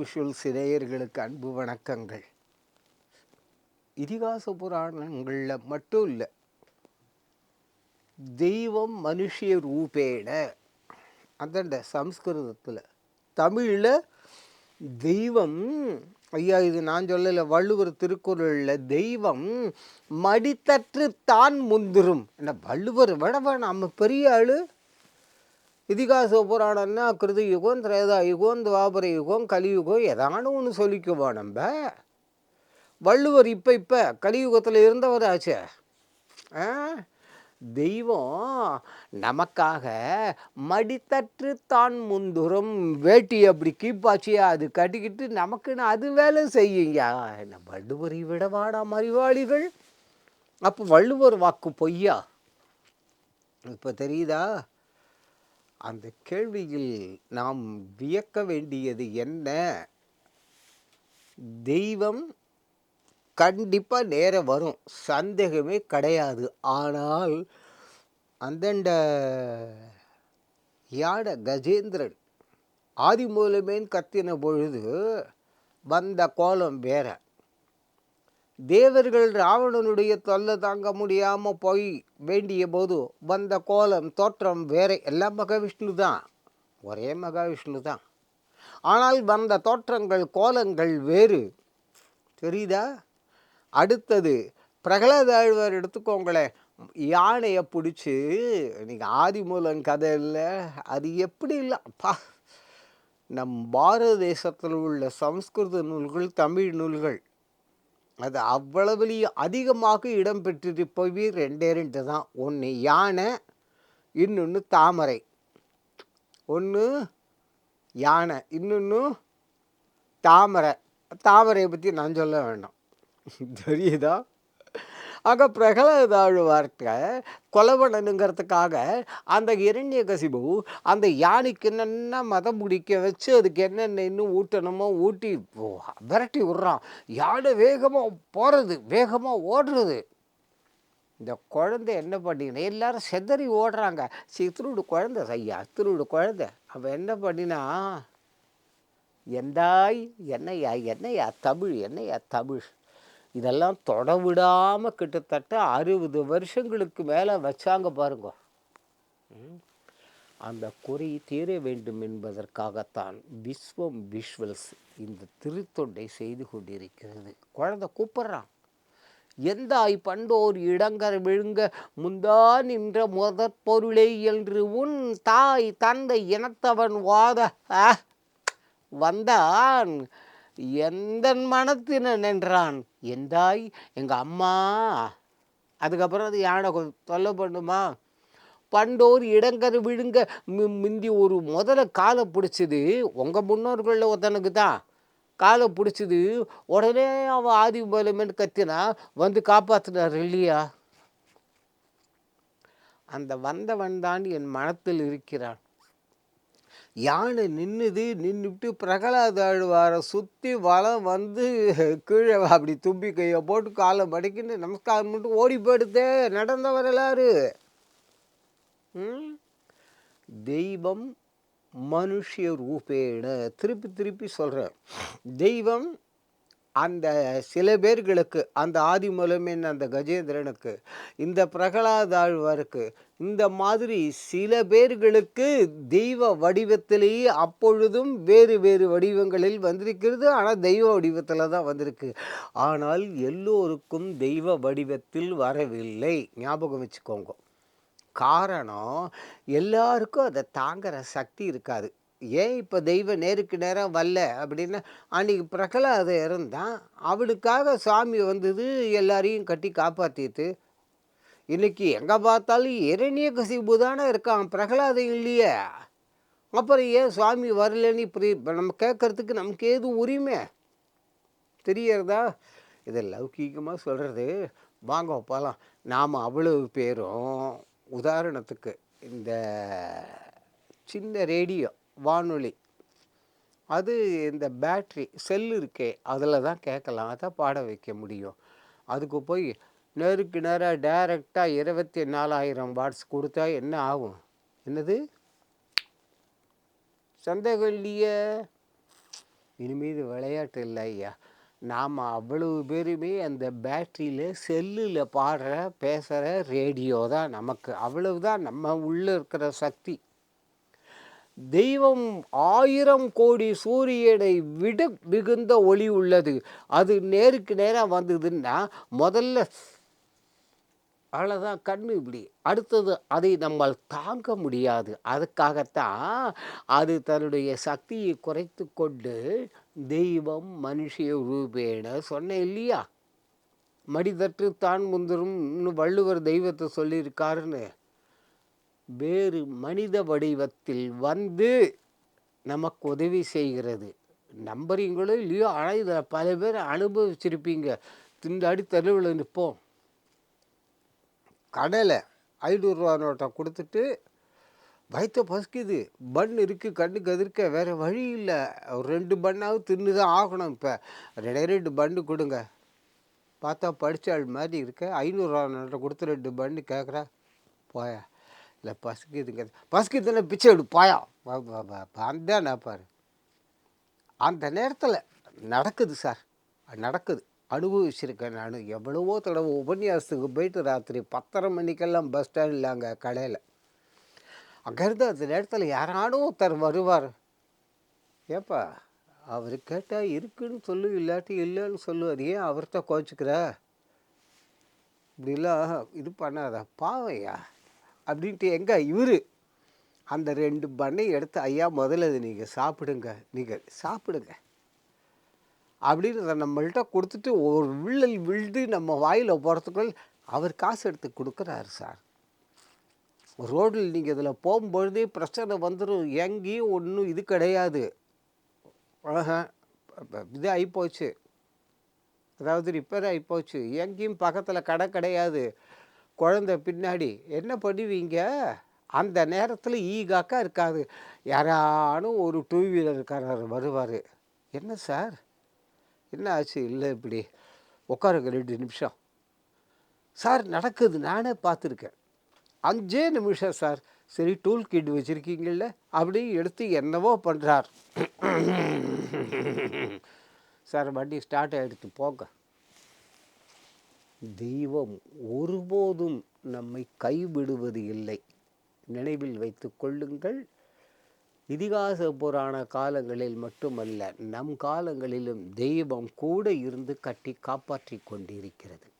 Visual சிநேயர்களுக்கு அன்பு வணக்கங்கள். இதிகாச புராணங்களில் மட்டும் இல்லை தெய்வம் மனுஷிய ரூபேன அந்தண்ட சம்ஸ்கிருதத்தில் தமிழில் தெய்வம் ஐயா இது நான் சொல்லலை வள்ளுவர் திருக்குறளில் தெய்வம் மடித்தற்று தான் முந்திரும். என்ன வள்ளுவர் விடவா நம்ம பெரிய ஆள்? இதிகாச புராணம்னா கிருதி யுகம் திரேதா யுகம் துவாபர யுகம் கலியுகம் ஏதானு ஒன்று சொல்லிக்குவோம் நம்ம வள்ளுவர் இப்போ இப்போ கலியுகத்தில் இருந்தவராச்சே. ஆ? தெய்வம் நமக்காக மடித்தற்று தான் முந்துரும் வேட்டி அப்படி கீப்பாச்சியா அது கட்டிக்கிட்டு நமக்குன்னு அது வேலை செய்யுங்க. என்ன வள்ளுவரை விடவாடா மறிவாளிகள். அப்போ வள்ளுவர் வாக்கு பொய்யா? இப்போ தெரியுதா? அந்த கேள்வியில் நாம் வியக்க வேண்டியது என்ன? தெய்வம் கண்டிப்பாக நேரம் வரும். சந்தேகமே கிடையாது. ஆனால் அந்தண்ட யாட கஜேந்திரன் ஆதி மூலமேன் கத்தின பொழுது வந்த கோலம் வேற. தேவர்கள் ராவணனுடைய தொல்லை தாங்க முடியாமல் போய் வேண்டிய போது வந்த கோலம் தோற்றம் வேறு எல்லாம் மகாவிஷ்ணு தான் ஒரே மகாவிஷ்ணு தான் ஆனால் வந்த தோற்றங்கள் கோலங்கள் வேறு. தெரியுதா? அடுத்தது பிரகலாத ஆழ்வார் எடுத்துக்கோங்களேன் யானையை பிடிச்சி நீங்கள் ஆதிமூலம் கதை இல்லை அது எப்படி இல்லை? அப்பா நம் பாரத தேசத்தில் உள்ள சம்ஸ்கிருத நூல்கள் தமிழ் நூல்கள் அது அவ்வளவுலேயும் அதிகமாக இடம் பெற்றிருப்பவை ரெண்டே ரெண்டு தான். ஒன்று யானை இன்னொன்று தாமரை. ஒன்று யானை இன்னொன்று தாமரை. தாமரையை பற்றி நான் சொல்ல வேண்டாம். தெரியுதா? ஆக பிரகலாத ஆழ்வார்கிட்ட கொலவனனுங்கிறதுக்காக அந்த இரண்ய கசிபு அந்த யானைக்கு என்னென்ன மதம் முடிக்க வச்சு அதுக்கு என்னென்ன இன்னும் ஊட்டணுமோ ஊட்டி விரட்டி விட்றான். யானை வேகமாக போகிறது வேகமாக ஓடுறது. இந்த குழந்தை என்ன பண்ணினா எல்லாரும் செதறி ஓடுறாங்க. சரி திருடு குழந்தை ஐயா திருடு குழந்தை. அவன் என்ன பண்ணினா எந்தாய் என்னையா என்னையா தமிழ் என்னையா தமிழ்? இதெல்லாம் தொடவிடாமல் கிட்டத்தட்ட அறுபது வருஷங்களுக்கு மேலே வச்சாங்க பாருங்க. அந்த குறை தீர வேண்டும் என்பதற்காகத்தான் விஸ்வம் விஷுவல்ஸ் இந்த திருத்தொண்டை செய்து கொண்டிருக்கிறது. குழந்தை கூப்பிட்றான். எந்தாய் பண்டோர் இடங்கர் விழுங்க முந்தா நின்ற முதற் பொருளை என்று உன் தாய் தந்தை இனத்தவன் வாத ஆ, வந்தான். எந்த மனத்தின நின்றான்? எந்தாய்? எங்கள் அம்மா. அதுக்கப்புறம் அது யானை தொல்லை பண்ணுமா? பண்டோர் இடங்கர் விழுங்க மி- ஒரு முதல்ல காலை பிடிச்சது உங்கள் முன்னோர்களில் ஒருத்தனுக்கு தான். காலை பிடிச்சது உடனே அவன் ஆதி பலமேன்னு கத்தினா வந்து காப்பாற்றினார் இல்லையா? அந்த வந்தவன் தான் என் மனத்தில் இருக்கிறான். யானை நின்றுது நின்றுட்டு பிரகலாத ஆழ்வாரை சுற்றி வளம் வந்து கீழே அப்படி தும்பி கையை போட்டு காலை மடக்கின்னு நமஸ்காரம் பண்ணிட்டு ஓடி போயிடுதே நடந்தவர் வரலாறு தெய்வம் மனுஷிய ரூபேன. திருப்பி திருப்பி சொல்கிறேன் தெய்வம் அந்த சில பேர்களுக்கு அந்த ஆதி மூலமின் அந்த கஜேந்திரனுக்கு இந்த பிரகலாதாழ்வாருக்கு இந்த மாதிரி சில பேர்களுக்கு தெய்வ வடிவத்திலேயே அப்பொழுதும் வேறு வேறு வடிவங்களில் வந்திருக்கிறது. ஆனால் தெய்வ வடிவத்தில் தான் வந்திருக்கு. ஆனால் எல்லோருக்கும் தெய்வ வடிவத்தில் வரவில்லை. ஞாபகம் வச்சுக்கோங்க. காரணம் எல்லாருக்கும் அதை தாங்குகிற சக்தி இருக்காது. ஏன் இப்போ தெய்வம் நேருக்கு நேரம் வரல அப்படின்னா அன்னைக்கு பிரகலாத இருந்தான் அவளுக்காக சாமி வந்தது எல்லாரையும் கட்டி காப்பாற்றிட்டு இன்றைக்கி எங்கே பார்த்தாலும் இரணிய கசிபு தானே இருக்கான் பிரகலாதம் இல்லையே. அப்புறம் ஏன் சுவாமி வரலன்னு இப்படி இப்போ நம்ம கேட்கறதுக்கு நமக்கு ஏது உரிமை? தெரியறதா? இது லௌகீகமாக சொல்கிறது வாங்க போகலாம் நாம் அவ்வளவு பேரும் உதாரணத்துக்கு இந்த சின்ன ரேடியோ வானொலி. அது இந்த பேட்ரி செல் இருக்கே அதில் தான் கேட்கலாம். அதான் பாட வைக்க முடியும். அதுக்கு போய் நேருக்கு நேராக டைரெக்டாக இருபத்தி நாலாயிரம் வாட்ஸ் கொடுத்தா என்ன ஆகும்? என்னது? சந்தேகம் இல்லையே இனிமேல் விளையாட்டு இல்லை ஐயா. நாம் அவ்வளவு பேருமே அந்த பேட்டரியில் செல்லில் பாடுற பேசுகிற ரேடியோ தான் நமக்கு. அவ்வளவு தான் நம்ம உள்ளே இருக்கிற சக்தி. தெய்வம் ஆயிரம் கோடி சூரியனை விட மிகுந்த ஒளி உள்ளது. அது நேருக்கு நேராக வந்ததுன்னா முதல்ல அவ்வளோதான் கண்ணு இப்படி. அடுத்தது அதை நம்மால் தாங்க முடியாது. அதுக்காகத்தான் அது தன்னுடைய சக்தியை குறைத்து கொண்டு தெய்வம் மனுஷிய ரூபேன சொன்னேன் இல்லையா? மடிதற்று தான் முந்திரும்னு வள்ளுவர் தெய்வத்தை சொல்லியிருக்காருன்னு. வேறு மனித வடிவத்தில் வந்து நமக்கு உதவி செய்கிறது. நம்புறீங்களோ இல்லையோ ஆனால் இதில் பல பேர் அனுபவிச்சிருப்பீங்க. திண்டாடி தெருவில் நிற்போம் கடலை ஐநூறுரூவா நோட்டை கொடுத்துட்டு வயிற்ற பசிக்குது. பன் இருக்குது கண்ணு கதிர்க்க வேறு வழி இல்லை. ஒரு ரெண்டு பண்ணாவது தின்னு தான் ஆகணும் இப்போ. ரெண்டே ரெண்டு பன்னு கொடுங்க. பார்த்தா படித்தாள் மாதிரி இருக்க. ஐநூறுரூவா நோட்டை கொடுத்து ரெண்டு பன்னு கேட்குறா போயா. இல்லை பசிக்குதுங்க பசிக்குதுன்னா பிச்சை எடு பாயா. அந்த பாரு. அந்த நேரத்தில் நடக்குது சார். நடக்குது. அனுபவிச்சிருக்கேன் நான். எவ்வளவோ தடவை உபன்யாசத்துக்கு போயிட்டு ராத்திரி பத்தரை மணிக்கெல்லாம் பஸ் ஸ்டாண்டில் அங்கே கடையில். அங்கேருந்து அந்த நேரத்தில் யாரானும் ஒருத்தர் வருவார். ஏப்பா அவர் கேட்டால் இருக்குன்னு சொல்லு இல்லாட்டி இல்லைன்னு சொல்லுவார் ஏன் அவர்கிட்ட கோச்சிக்கிற? இப்படிலாம் இது பண்ணாத. பாவையா? அப்படின்ட்டு எங்கே? இவர். அந்த ரெண்டு பண்ணை எடுத்து ஐயா முதல்ல நீங்கள் சாப்பிடுங்க. நீங்கள் சாப்பிடுங்க. அப்படின்னு நம்மள்கிட்ட கொடுத்துட்டு ஒரு வில்லல் விழுது நம்ம வாயில் போகிறதுக்குள் அவர் காசு எடுத்து கொடுக்குறாரு சார். ரோடில் நீங்கள் இதில் போகும்பொழுதே பிரச்சனை வந்துடும் எங்கேயும் ஒன்றும் இது கிடையாது. இது ஆகிப்போச்சு அதாவது ரிப்பேர் ஆகிப்போச்சு எங்கேயும் பக்கத்தில் கடை கிடையாது. குழந்த பின்னாடி என்ன பண்ணுவீங்க? அந்த நேரத்தில் ஈகாக்கா இருக்காது. யாரானும் ஒரு டூ வீலர்காரர் வருவார். என்ன சார்? என்ன ஆச்சு? இல்லை இப்படி. உட்காருங்க ரெண்டு நிமிஷம். சார் நடக்குது. நானே பார்த்துருக்கேன். அஞ்சே நிமிஷம் சார். சரி டூல் கிட் வச்சுருக்கீங்கள அப்படி எடுத்து என்னவோ பண்ணுறார் சார் வண்டி ஸ்டார்ட் ஆகிடுத்து போங்க. தெய்வம் ஒருபோதும் நம்மை கைவிடுவது இல்லை. நினைவில் வைத்து கொள்ளுங்கள். இதிகாச புராண காலங்களில் மட்டுமல்ல நம் காலங்களிலும் தெய்வம் கூட இருந்து கட்டி காப்பாற்றி கொண்டிருக்கிறது.